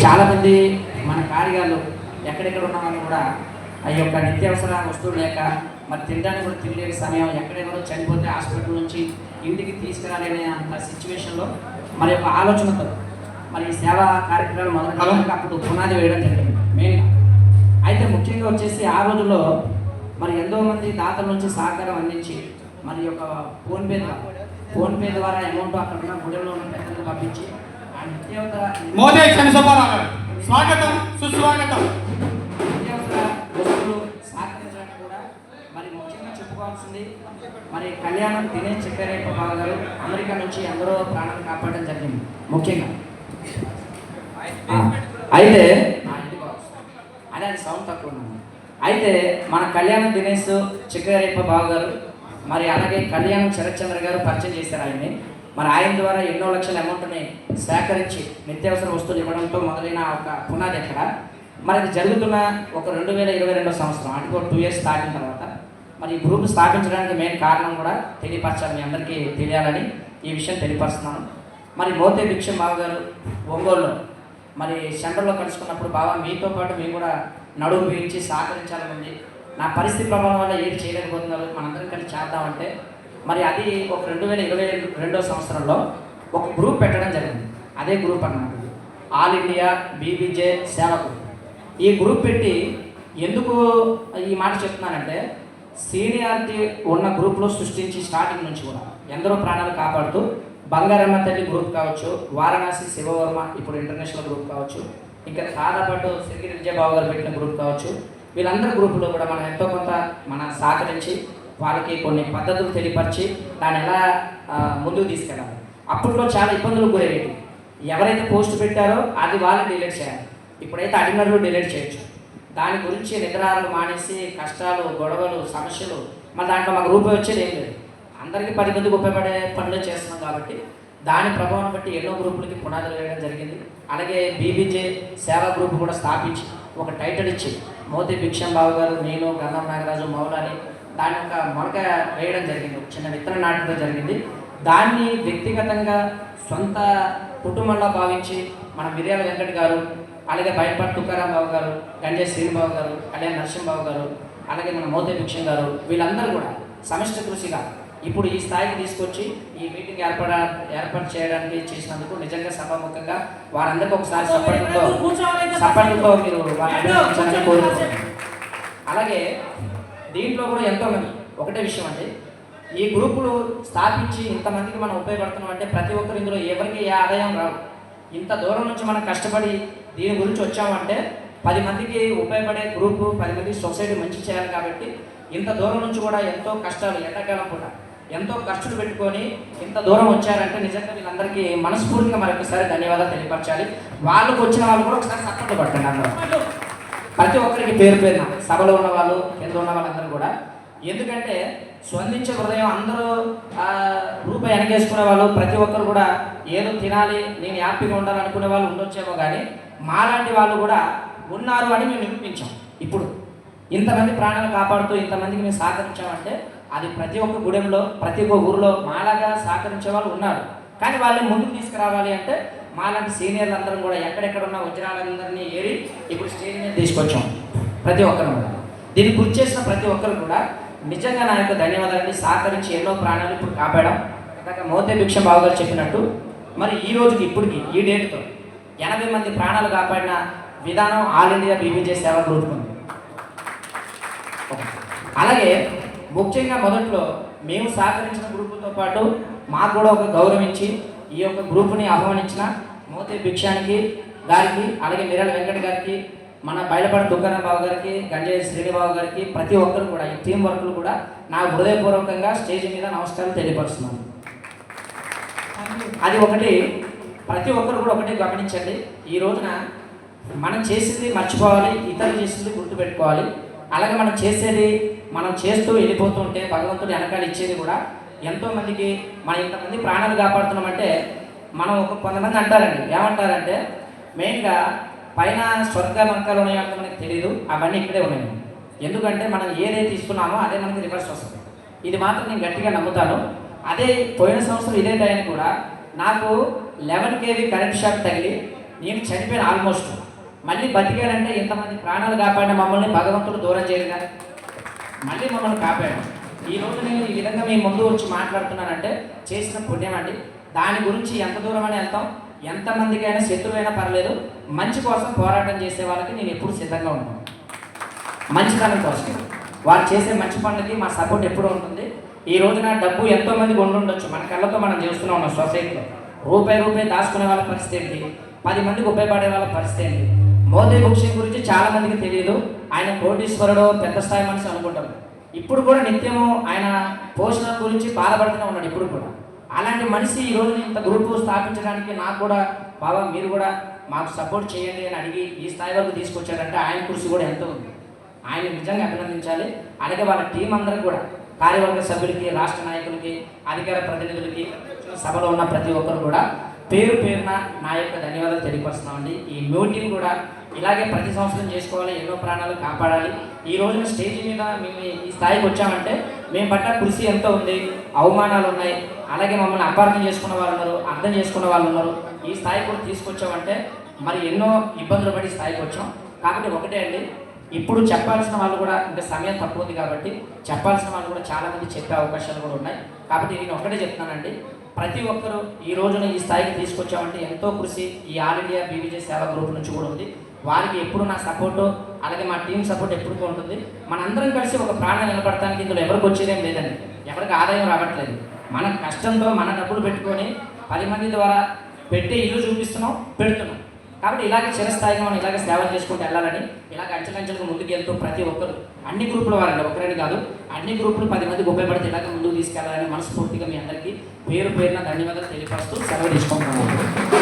చాలామంది మన కార్యాలు ఎక్కడెక్కడ ఉన్న వాళ్ళు కూడా ఆ యొక్క నిత్యావసర వస్తువులు లేక మరి తినడానికి కూడా తినలేని సమయం ఎక్కడెవరో చనిపోతే హాస్పిటల్ నుంచి ఇంటికి తీసుకురాలేని అంత సిచ్యువేషన్లో మరి యొక్క ఆలోచనతో మరి ఈ సేవా కార్యక్రమాలు మొదలు అప్పుడు పునాది వేయడం జరిగింది మెయిన్గా అయితే ముఖ్యంగా వచ్చేసి ఆ రోజుల్లో మరి ఎంతో మంది దాతల నుంచి సహకారం అందించి మరి యొక్క ఫోన్పే ద్వారా ఫోన్పే ద్వారా అమౌంట్ అక్కడ ఉన్న గుడిలో ఉన్న పెద్దలకు పంపించి మోదే గారు స్వాగతం సుస్వాగతం నిత్యావసర వస్తువులు సహకరించడానికి కూడా మరి ముఖ్యంగా చెప్పుకోవాల్సింది మరి కళ్యాణం దినేష్ చక్కెరేప బాబు గారు అమెరికా నుంచి ఎందరో ప్రాణాలు కాపాడడం జరిగింది ముఖ్యంగా అయితే. అదే అది సౌండ్ తక్కువ. అయితే మన కళ్యాణం దినేష్ చిక్కరేప బాబు గారు మరి అలాగే కళ్యాణం శరత్చంద్ర గారు పరిచయం చేశారు ఆయన్ని మరి ఆయన ద్వారా ఎన్నో లక్షల అమౌంట్ని సేకరించి నిత్యావసర వస్తువులు ఇవ్వడంతో మొదలైన ఒక పునాది ఎక్కడ మరి అది జరుగుతున్న ఒక రెండు వేల ఇరవై రెండో సంవత్సరం అంటే ఒక టూ ఇయర్స్ దాటిన తర్వాత. మరి ఈ గ్రూప్ స్థాపించడానికి మెయిన్ కారణం కూడా తెలియపరచాలి మీ అందరికీ తెలియాలని ఈ విషయం తెలియపరుస్తున్నాను. మరి మోతే భిక్షం బావ గారు ఒంగోలులో మరి సెంటర్లో కలుసుకున్నప్పుడు బాబా మీతో పాటు మేము కూడా నడుము బిగించి సహకరించాలని ఉంది. నా పరిస్థితి ప్రభావం వల్ల ఏది చేయలేకపోతున్నారు మనందరం కలిసి చేద్దామంటే మరి అది ఒక రెండు వేల ఇరవై రెండో సంవత్సరంలో ఒక గ్రూప్ పెట్టడం జరిగింది. అదే గ్రూప్ అన్నమాట ఆల్ ఇండియా బీబీజే సేవ ఈ గ్రూప్ పెట్టి ఎందుకు ఈ మాట చెప్తున్నానంటే సీనియారిటీ ఉన్న గ్రూప్లో సృష్టించి స్టార్టింగ్ నుంచి కూడా ఎందరో ప్రాణాలు కాపాడుతూ బంగారమ్మ తల్లి గ్రూప్ కావచ్చు వారణాసి శివవర్మ ఇప్పుడు ఇంటర్నేషనల్ గ్రూప్ కావచ్చు ఇంకా తాదాపాటు సిరిగిరి విజయబాబు గారు పెట్టిన గ్రూప్ కావచ్చు వీళ్ళందరి గ్రూపులో కూడా మనం ఎంతో కొంత మన సహకరించి వాళ్ళకి కొన్ని పద్ధతులు తెలియపరిచి దాన్ని ఎలా ముందుకు తీసుకెళ్ళాలి. అప్పట్లో చాలా ఇబ్బందులు గురయ్యేవి. ఎవరైతే పోస్ట్ పెట్టారో అది వాళ్ళని డిలీట్ చేయాలి. ఇప్పుడైతే అడిగినట్లు డిలీట్ చేయొచ్చు. దాని గురించి నిద్రాలు మానేసి కష్టాలు గొడవలు సమస్యలు మరి దాంట్లో మా రూపాయి వచ్చేది ఏం లేదు. అందరికీ పది మందికి ఉపయోగపడే పనులు చేస్తున్నాం కాబట్టి దాని ప్రభావం బట్టి ఎన్నో గ్రూపులకి పునాదులు వేయడం జరిగింది. అలాగే బీబీజే సేవా గ్రూప్ కూడా స్థాపించి ఒక టైటిల్ ఇచ్చి మోతి భిక్షం బాబు గారు నేను గంధం నాగరాజు మౌలాని దాని ఒక మొలక వేయడం జరిగింది. ఒక చిన్న విత్తనం నాటడం జరిగింది. దాన్ని వ్యక్తిగతంగా సొంత కుటుంబంలో భావించి మన మిర్యాల వెంకట్ గారు అలాగే బయటపాటి తుకారాం బాబు గారు గంజే శ్రీనిబాబు గారు కళ్యాణ్ నరసింహబాబు గారు అలాగే మన మోతే భిక్షం గారు వీళ్ళందరూ కూడా సమిష్టి కృషిగా ఇప్పుడు ఈ స్థాయికి తీసుకొచ్చి ఈ మీటింగ్ ఏర్పడ ఏర్పాటు చేయడానికి చేసినందుకు నిజంగా సభాముఖంగా వారందరికీ ఒకసారి సప్పటితో సప్పటితో మీరు కోరుకుంటున్నాను. అలాగే దీంట్లో కూడా ఎంతోమంది ఒకటే విషయం అండి. ఈ గ్రూపులు స్థాపించి ఇంతమందికి మనం ఉపయోగపడుతున్నాం అంటే ప్రతి ఒక్కరు ఇందులో ఎవరికి ఏ ఆదాయం రావు ఇంత దూరం నుంచి మనం కష్టపడి దీని గురించి వచ్చామంటే పది మందికి ఉపయోగపడే గ్రూపు పది మందికి సొసైటీ మంచి చేయాలి కాబట్టి ఇంత దూరం నుంచి కూడా ఎంతో కష్టాలు ఎండాకాలం కూడా ఎంతో ఖర్చులు పెట్టుకొని ఇంత దూరం వచ్చారంటే నిజంగా వీళ్ళందరికీ మనస్ఫూర్తిగా మరొకసారి ధన్యవాదాలు తెలియపరచాలి. వాళ్ళకు వచ్చిన వాళ్ళు కూడా ఒకసారి సపోర్ట్ పట్టండి అందరూ. ప్రతి ఒక్కరికి పేరు పేరున సభలో ఉన్న వాళ్ళు కింద ఉన్న వాళ్ళందరూ కూడా. ఎందుకంటే స్పందించే హృదయం అందరూ ఆ, రూపాయి వెనకేసుకునే వాళ్ళు ప్రతి ఒక్కరు కూడా ఏదో తినాలి నేను హ్యాపీగా ఉండాలనుకునే వాళ్ళు ఉండొచ్చేమో కానీ మాలాంటి వాళ్ళు కూడా ఉన్నారు అని మేము నిరూపించాం ఇప్పుడు. ఇంతమంది ప్రాణాలు కాపాడుతూ ఇంతమందికి మేము సహకరించామంటే అది ప్రతి ఒక్క గుడెంలో ప్రతి ఒక్క ఊరిలో మాలాగా సహకరించే వాళ్ళు ఉన్నారు. కానీ వాళ్ళని ముందుకు తీసుకురావాలి అంటే మాలాంటి సీనియర్లు అందరం కూడా ఎక్కడెక్కడ ఉన్న వజ్రాలందరినీ ఏరి ఇప్పుడు స్టేజ్ మీద తీసుకొచ్చాం ప్రతి ఒక్కరు కూడా. దీన్ని గుర్తు చేసిన ప్రతి ఒక్కరు కూడా నిజంగా నా యొక్క ధన్యవాదాలని సహకరించి ఎన్నో ప్రాణాలు ఇప్పుడు కాపాడాం. ఇందాక మోతే భిక్ష బాబు గారు చెప్పినట్టు మరి ఈ రోజుకి ఇప్పటికి ఈ డేట్తో ఎనభై మంది ప్రాణాలు కాపాడిన విధానం ఆల్ ఇండియా బీబీజే సేవ గ్రూప్ ఉంది. అలాగే ముఖ్యంగా మొదట్లో మేము సహకరించిన గ్రూపుతో పాటు మాకు కూడా ఒక గౌరవించి ఈ యొక్క గ్రూపుని ఆహ్వానించిన మోతే భిక్షానికి గారికి అలాగే మిరాల వెంకట గారికి మన బయలుపడి దుకాణం బాబు గారికి గంజాయి శ్రీనిబాబు గారికి ప్రతి ఒక్కరు కూడా ఈ టీం వర్కులు కూడా నా హృదయపూర్వకంగా స్టేజ్ మీద నమస్కారం తెలియపరుస్తున్నాను. అది ఒకటి. ప్రతి ఒక్కరు కూడా ఒకటి గమనించండి. ఈ రోజున మనం చేసింది మర్చిపోవాలి ఇతరులు చేసింది గుర్తుపెట్టుకోవాలి. అలాగే మనం చేసేది మనం చేస్తూ వెళ్ళిపోతుంటే భగవంతుడు వెనకాల ఇచ్చేది కూడా ఎంతో మందికి మనం ఇంతమంది ప్రాణాలు కాపాడుతున్నామంటే మనం ఒక కొంతమంది అంటారండి. ఏమంటారంటే మెయిన్గా పైన స్వర్గ మంకాలు ఉన్నాయో అంటే మనకి తెలియదు అవన్నీ ఇక్కడే ఉన్నాయి. ఎందుకంటే మనం ఏదైతే ఇస్తున్నామో అదే మనకి రివర్స్ వస్తుంది. ఇది మాత్రం నేను గట్టిగా నమ్ముతాను. అదే పోయిన సంవత్సరం ఇదే టైం కూడా నాకు లెవెన్ కేవీ కరెంట్ షాక్ తగిలి నేను చనిపోయాను ఆల్మోస్ట్. మళ్ళీ బతికానంటే ఇంతమంది ప్రాణాలు కాపాడిన మమ్మల్ని భగవంతుడు దూరం చేయగా మళ్ళీ మమ్మల్ని కాపాడు. ఈ రోజు నేను ఈ విధంగా మీ ముందు వచ్చి మాట్లాడుతున్నానంటే చేసిన పుణ్యం అండి. దాని గురించి ఎంత దూరం అని వెళ్తాం ఎంతమందికైనా శత్రువైనా పర్లేదు. మంచి కోసం పోరాటం చేసే వాళ్ళకి నేను ఎప్పుడు సిద్ధంగా ఉంటాను మంచితనం కోసం. వారు చేసే మంచి పనులకి మా సపోర్ట్ ఎప్పుడూ ఉంటుంది. ఈ రోజున డబ్బు ఎంతో మందికి ఉండుండొచ్చు మన కళ్ళతో మనం చేస్తూనే ఉన్నాం సొసైటీలో. రూపాయి రూపాయి దాచుకునే వాళ్ళ పరిస్థితి ఏంటి? పది మందికి ఉపయోగపడే వాళ్ళ పరిస్థితి ఏంటి? మోదీ బుక్సింగ్ గురించి చాలా మందికి తెలియదు. ఆయన కోటీశ్వరుడు పెద్ద స్థాయి మనిషి అనుకుంటాం ఇప్పుడు కూడా నిత్యము ఆయన పోషణ గురించి బాధపడుతూనే ఉన్నాడు ఇప్పుడు కూడా. అలాంటి మనిషి ఈ ఇంత గ్రూప్ స్థాపించడానికి నాకు కూడా బాబా మీరు కూడా మాకు సపోర్ట్ చేయండి అని అడిగి ఈ స్థాయి వరకు తీసుకొచ్చారంటే ఆయన కృషి కూడా ఎంతో ఉంది. ఆయన నిజంగా అభినందించాలి. అలాగే వాళ్ళ టీం అందరికి కూడా కార్యవర్గ సభ్యులకి రాష్ట్ర నాయకులకి అధికార ప్రతినిధులకి సభలో ఉన్న ప్రతి ఒక్కరు కూడా పేరు పేరున నా యొక్క ధన్యవాదాలు తెలియపరుస్తున్నామండి. ఈ మీటింగ్ కూడా ఇలాగే ప్రతి సంవత్సరం చేసుకోవాలి ఎన్నో ప్రాణాలు కాపాడాలి. ఈ రోజున స్టేజ్ మీద మేము ఈ స్థాయికి వచ్చామంటే మేము పట్ల కృషి ఎంతో ఉంది అవమానాలు ఉన్నాయి అలాగే మమ్మల్ని అపార్థం చేసుకున్న వాళ్ళు ఉన్నారు అర్థం చేసుకున్న వాళ్ళు ఉన్నారు ఈ స్థాయి కూడా తీసుకొచ్చామంటే మరి ఎన్నో ఇబ్బందులు పడి స్థాయికి వచ్చాం. కాబట్టి ఒకటే అండి ఇప్పుడు చెప్పాల్సిన వాళ్ళు కూడా ఇంకా సమయం తక్కువ ఉంది కాబట్టి చెప్పాల్సిన వాళ్ళు కూడా చాలామంది చెప్పే అవకాశాలు కూడా ఉన్నాయి. కాబట్టి నేను ఒకటే చెప్తానండి ప్రతి ఒక్కరూ ఈ రోజున ఈ స్థాయికి తీసుకొచ్చామంటే ఎంతో కృషి ఈ ఆల్ ఇండియా బీబీజే సేవా గ్రూప్ నుంచి కూడా ఉంది. వారికి ఎప్పుడు నా సపోర్టు అలాగే మా టీం సపోర్ట్ ఎప్పుడు ఉంటుంది మనందరం కలిసి ఒక ప్రాణం నిలబడటానికి ఇందులో ఎవరికి వచ్చేదేం లేదండి. ఎవరికి ఆదాయం రావట్లేదు. మన కష్టంతో మన డబ్బులు పెట్టుకొని పది మంది ద్వారా పెట్టి ఇల్లు చూపిస్తున్నాం పెడుతున్నాం. కాబట్టి ఇలాగే చిరస్థాయిగా మనం ఇలాగే సేవలు చేసుకుంటూ వెళ్ళాలని ఇలాగ అంచెలంచెలకు ముందుకు వెళ్తూ ప్రతి ఒక్కరు అన్ని గ్రూపుల వారండి ఒకరని కాదు అన్ని గ్రూపులు పది మందికి ఉపయోగపడితే ఇలాగ ముందుకు తీసుకెళ్ళాలని మనస్ఫూర్తిగా మీ అందరికీ పేరు పేరున ధన్యవాదాలు తెలియపరుస్తూ సెలవు తీసుకుంటున్నాను